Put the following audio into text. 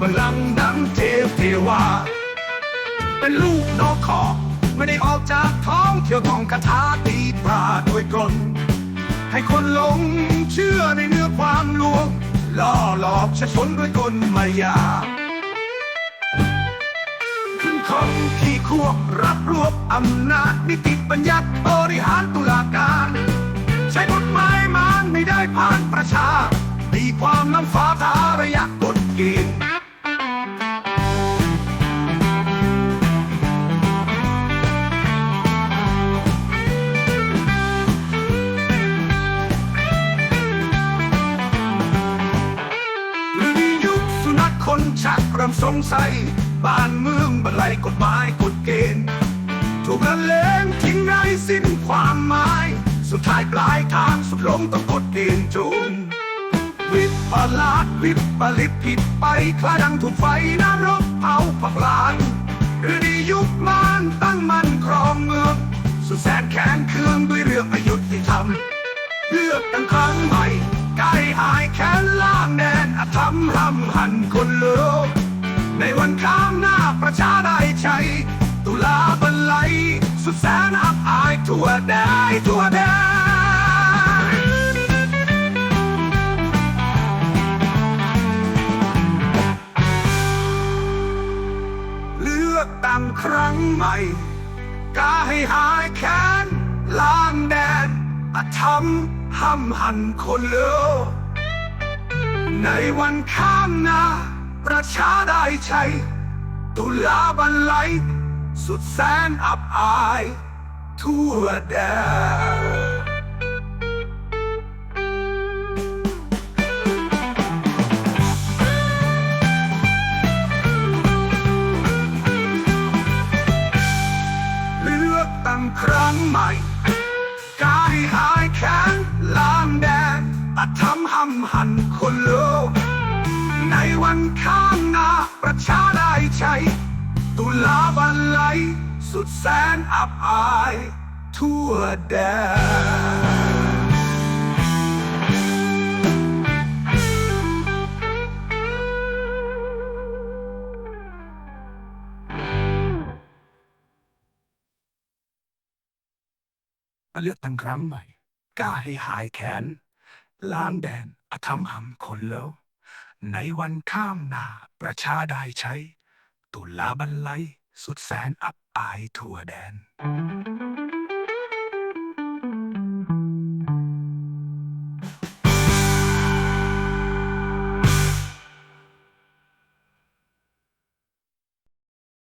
บัลลังก์ดังเทพเทวา เป็นลูกนอกขอไม่ได้ออกจากท้องเที่ยวท่องคาถาตีปราโดยกลนให้คนหลงเชื่อในเนื้อความลวงล่อหลอกชะชนด้วยกลมายาคนที่ควบรับรวบอำนาจนิติบัญญัติบริหารตุลาการ ใช้กฎหมายมันไม่ได้ผ่านประชาตีความน้ำฟ้า ชักเริ่มสงสัย บ้านเมืองบันไลกฎหมายกฎเกณฑ์ถูกละเลงทิ้งไร้สิ้นความหมาย สุดท้ายปลายทางสุดลงต้องกฎเกณฑ์จูงวิปลาสวิปลิตผิดไปคลาดังถูกไฟนรกเผาผักลานหรือในยุคมานตั้งมันครองเมือง สุดแสนแค้นเคืองด้วยเรื่องอายุที่ทำเลือกตั้งครั้งใหม่กายหายแค้นล่างแดนอธรรมรำหันคนเลือก ในวันข้างหน้าประชาได้ใช้ตุลาบันไลสุดแสนอับอายทั่วแดนทั่วแดนเลือกตั้งครั้งใหม่กาให้หายแค้นล้างแดนอธรรมห้ำหันคนเลวในวันข้างหน้า ประชาได้ใช้ตุลาบันไลสุดแสนอับอาย ทั่วแดน วันข้างหน้าประชาได้ใช้ตุลาบันไลสุดแสนอับอาย ทั่วแดนเลือกตั้งครั้งใหม่กล้าให้หายแขน ล้างแดนอธรรมหำคนเลว ในวันข้ามหน้าประชาได้ใช้ ตุลาบันไลสุดแสนอับอายทั่วแดน